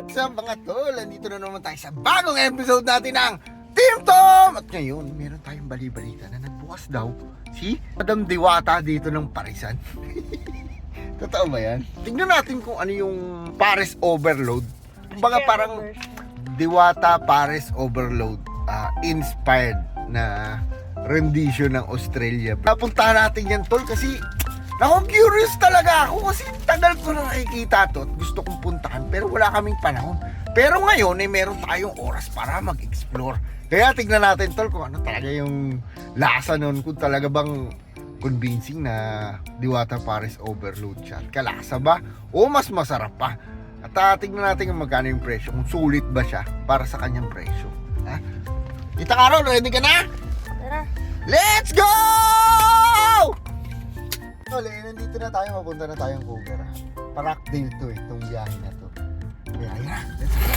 What's up mga tol? Nandito na naman tayo sa bagong episode natin ng Team Tom! At ngayon, meron tayong bali-balita na nagbukas daw si Madam Diwata dito ng Parisan. Totoo ba yan? Tingnan natin kung ano yung Paris Overload. Kumbaga parang Diwata Paris Overload ah, inspired na rendition ng Australia. Napuntahan natin yan tol kasi Ako, curious talaga ako kasi tagal ko na nakikita to at gusto kong puntahan pero wala kaming panahon. Pero ngayon, eh, meron tayong oras para mag-explore. Kaya tignan natin tol kung ano talaga yung lasa nun, kung talaga bang convincing na Diwata Paris Overload siya. Kalasa ba? O mas masarap pa? At uh, tignan natin kung magkano yung presyo, kung sulit ba siya para sa kanyang presyo. Ha? Kita Karol, ready ka na? Tara. Let's go! Tol, eh, nandito na tayo, mapunta na tayong Cougar. Parkdale to eh, itong biyahe na to. Kaya, yan, let's go.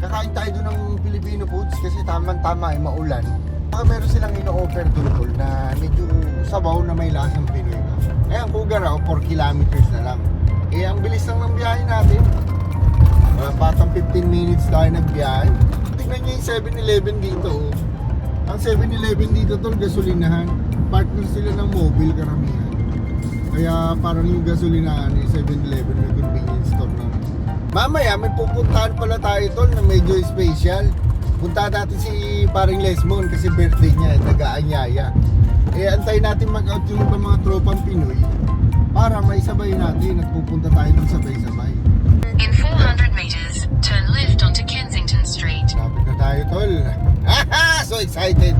Kakain tayo doon ng Filipino foods kasi tamang-tama ay maulan. Baka meron silang ino-offer doon tol na medyo sabaw na may lasang Pinoy ba. Eh, ang Cougar ah, 4 kilometers na lang. Eh, ang bilis lang ng biyahe natin. Wala patang 15 minutes tayo nagbiyahe. Tingnan nyo yung 7-Eleven dito oh. Ang 7-Eleven dito tol, gasolinahan. Partner sila ng mobile karamihan. Kaya parang yung gasolinahan yung 7-Eleven may convenience store naman. Mamaya may pupuntahan pala tayo tol na medyo special. Punta natin si paring Lesmon kasi birthday niya, nag-aanyaya. Eh antay natin mag-out yung ibang mga tropang Pinoy para may sabay natin at pupunta tayo dun sabay-sabay. In 400 meters, turn left onto Kensington Street. Lapit na tayo tol. Haha! so excited!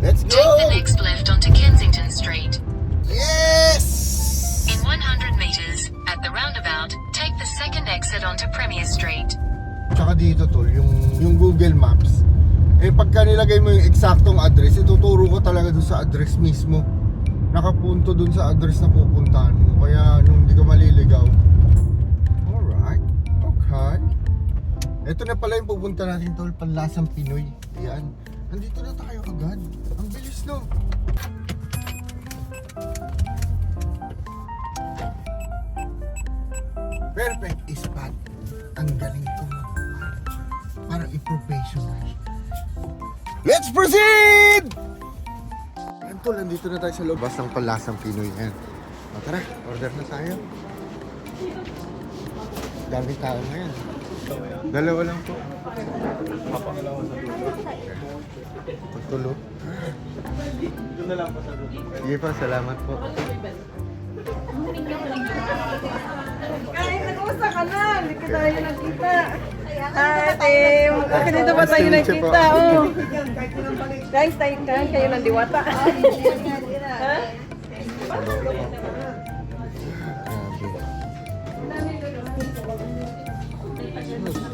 Let's go! Take the next left onto Kensington Street. Yes! In 100 meters, at the roundabout, take the second exit onto Premier Street. Tsaka dito tol, yung, yung Google Maps, eh pagka nilagay mo yung eksaktong address, ituturo ko talaga dun sa address mismo. Nakapunto dun sa address na pupuntahan mo. Kaya nung hindi ka maliligaw. Alright. Okay. Ito na pala yung pupunta natin tol, panlasang Pinoy. Ayan. Nandito na tayo agad. Ang bilis no. Perfect spot. Ang galing ko magmahal. Para i-professional. Let's proceed! Tol, nandito na tayo sa loob. Bastang palasang Pinoy yan. O tara, order na tayo. Dami tao ngayon. Dalawa lang po. Pagtulo. Sige pa, salamat po. Kahit nag-usa ka na, hindi ka tayo nakita. Ate, okay dito ba tayo nakita? po. Oh. Guys, tayo kayo ng diwata. Ha?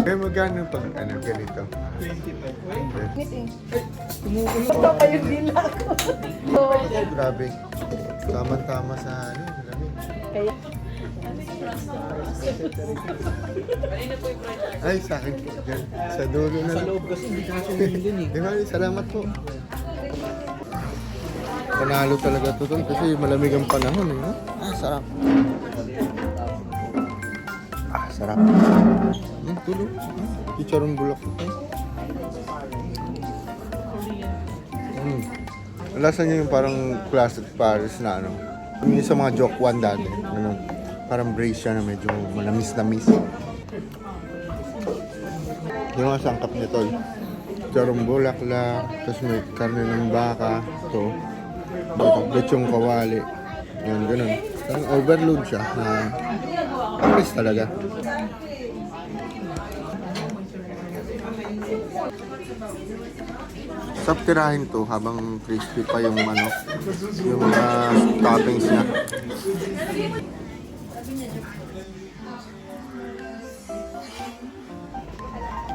Kaya magkano pag ano ganito? Ito kayo dila ko. Grabe. Tama-tama sa ano, lamig. Kaya, Ay, sa akin po. Dyan. Sa dulo na. Sa loob kasi hindi kasi din eh. Di ba, salamat po. Panalo talaga to tol kasi malamig ang panahon eh. Ah, sarap. Ah, sarap. Tulo. Chicharong bulak. Hmm. Lasa niya yung parang classic Paris na ano. Yung sa mga joke one dati. Ano, parang brace siya na medyo manamis-namis. Yung mga sangkap nito. Charong bulaklak, tapos may karne ng baka, to, lechong kawali. Yan, ganun. Parang overload siya na Paris talaga. Sarap tirahin to habang crispy pa yung ano, yung mga toppings niya.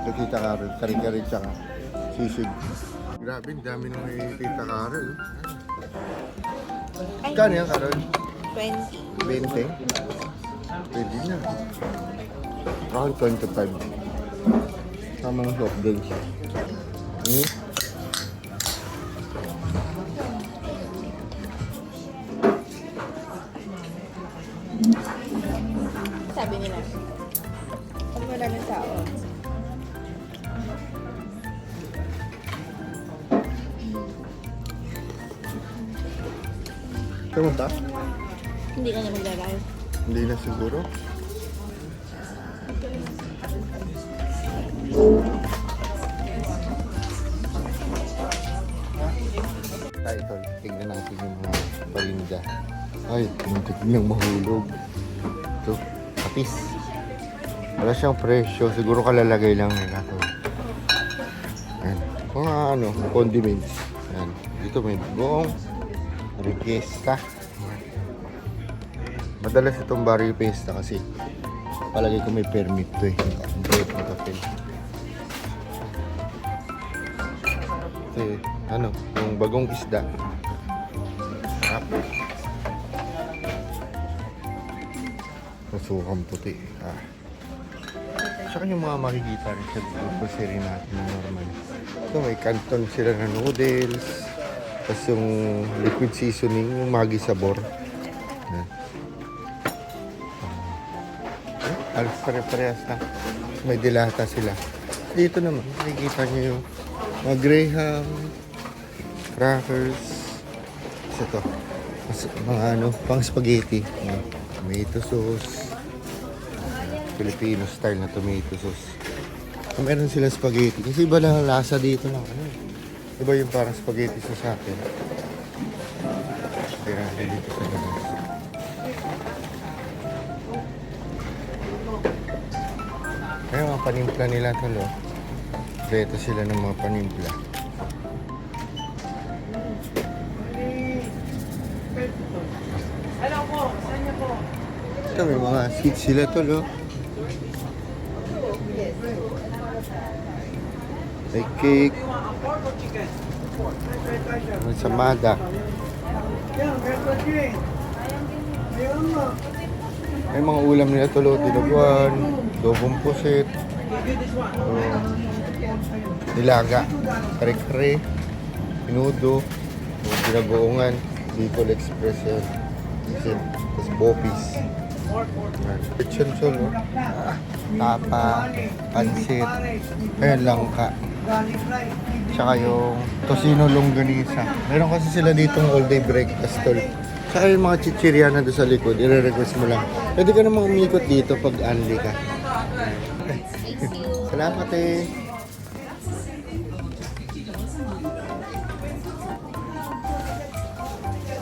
Ito tita Carol, kari-kari tsaka sisig. Grabe, dami nung may tita Carol. Kano yan, Carol? 20. 20? Pwede na. Ako 25. Tamang soft drinks. Hmm? Sabi nila. namin tao. Kamunta? Hindi ka na magla-live. Hindi na siguro. Ay, muntik nang mahulog. Ito, kapis. Wala siyang presyo, siguro kalalagay lang nila to. Ayan, mga ano, condiments. Ayan, dito may buong requesta. Madalas itong barrio pesta kasi palagi ko may permit to eh. Complete na papel. Kasi ano, yung bagong isda. Sarap. Masukang puti. Ah. Tsaka yung mga makikita rin sa grocery natin na normal. Ito may canton sila na noodles. Tapos yung liquid seasoning, yung magi sabor. Yan. Halos pare-parehas na. May dilata sila. Dito naman, nakikita niyo yung mga graham, crackers. Isa to. Mas- Mga ano, pang spaghetti. Mga Tomato sauce. Filipino style na tomato sauce. Kung meron sila spaghetti. Kasi iba lang ang lasa dito lang. Ano, iba yung parang spaghetti sa sa akin. Kaya dito sa labas. Kaya mga panimpla nila talo. Beto sila ng mga panimpla. Ito may mga seats sila tolo. May cake. May samada. May mga ulam nila tulo, dinuguan, dobong pusit, oh, nilaga, kare-kare, pinudo, pinagoongan, Bicol Express yan. Tapos bopis. Kitchen solo, ah, tapa, pansit, ayan langka. Tsaka yung Tosino Longganisa. Meron kasi sila ditong all day breakfast tol. Tsaka yung mga chichirya na doon sa likod, i-request mo lang. Pwede ka namang umikot dito pag unli ka. Salamat eh.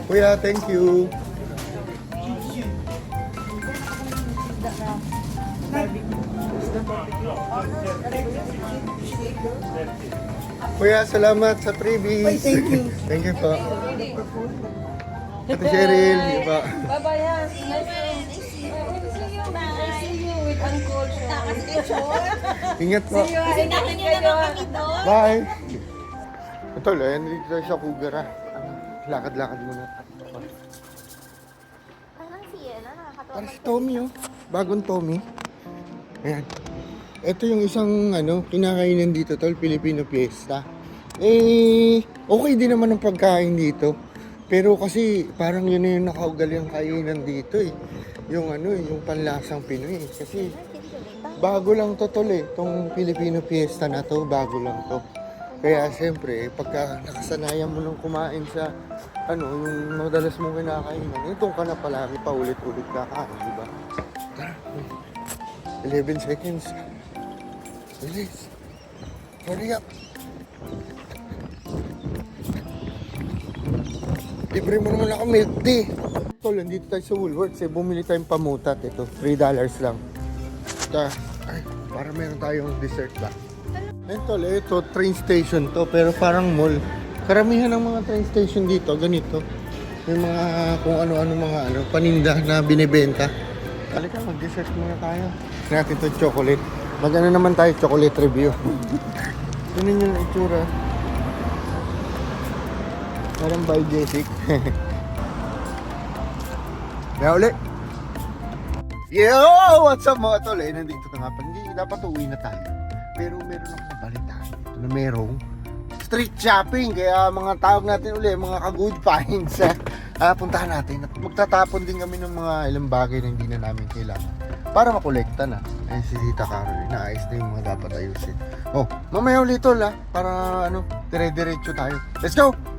Kuya, thank you. Kuya, salamat sa freebies. thank you. thank you po. Ate Cheryl, di ba? Bye-bye, ha. Nice to see you. Nice see you with Uncle Sean. Ingat po. See you. Sinahin niyo naman kami doon. Bye. Ito, ayan dito tayo sa Cougar ah. Lakad-lakad muna. Parang si Ella, nakakatawa. Para si Tommy oh. Bagong Tommy. Ayan. Ito yung isang ano, kinakainan dito tol, Filipino Fiesta. Eh, okay din naman ang pagkain dito. Pero kasi parang yun na yung nakaugaliang kainan dito eh. Yung ano, eh, yung panlasang Pinoy. eh. Kasi bago lang to tol eh. Itong Filipino Fiesta na to, bago lang to. Kaya siyempre, eh, pagka nakasanayan mo nang kumain sa ano, yung madalas mong kinakainan, itong ka na palagi pa ulit-ulit kakain, di ba? Tara. 11 seconds. Bilis. Hurry up. Libre mo naman ako milk tea. Tol, nandito tayo sa Woolworths eh. Bumili tayong pamutat. Ito, 3 dollars lang. Ta, ay, para meron tayong dessert ba? Ayun ito, train station to, pero parang mall. Karamihan ng mga train station dito, ganito. May mga kung ano-ano mga ano, paninda na binibenta. Halika, mag-dessert muna tayo. Natin to chocolate. Mag-ano naman tayo, chocolate review. Ganun yung itsura. Parang biogetic. Kaya uli. Yo! What's up mga tol? Eh, nandito na nga pa. Hindi, dapat uwi na tayo. Pero meron akong balita. Ito na merong street shopping. Kaya mga tawag natin uli, mga ka-good finds. ah, puntahan natin. At magtatapon din kami ng mga ilang bagay na hindi na namin kailangan. Para makolekta na. Ayun si Tita Caroline. Naayos na yung mga dapat ayusin. Oh, mamaya ulit tol ah. Para ano, dire-diretso tayo. Let's go!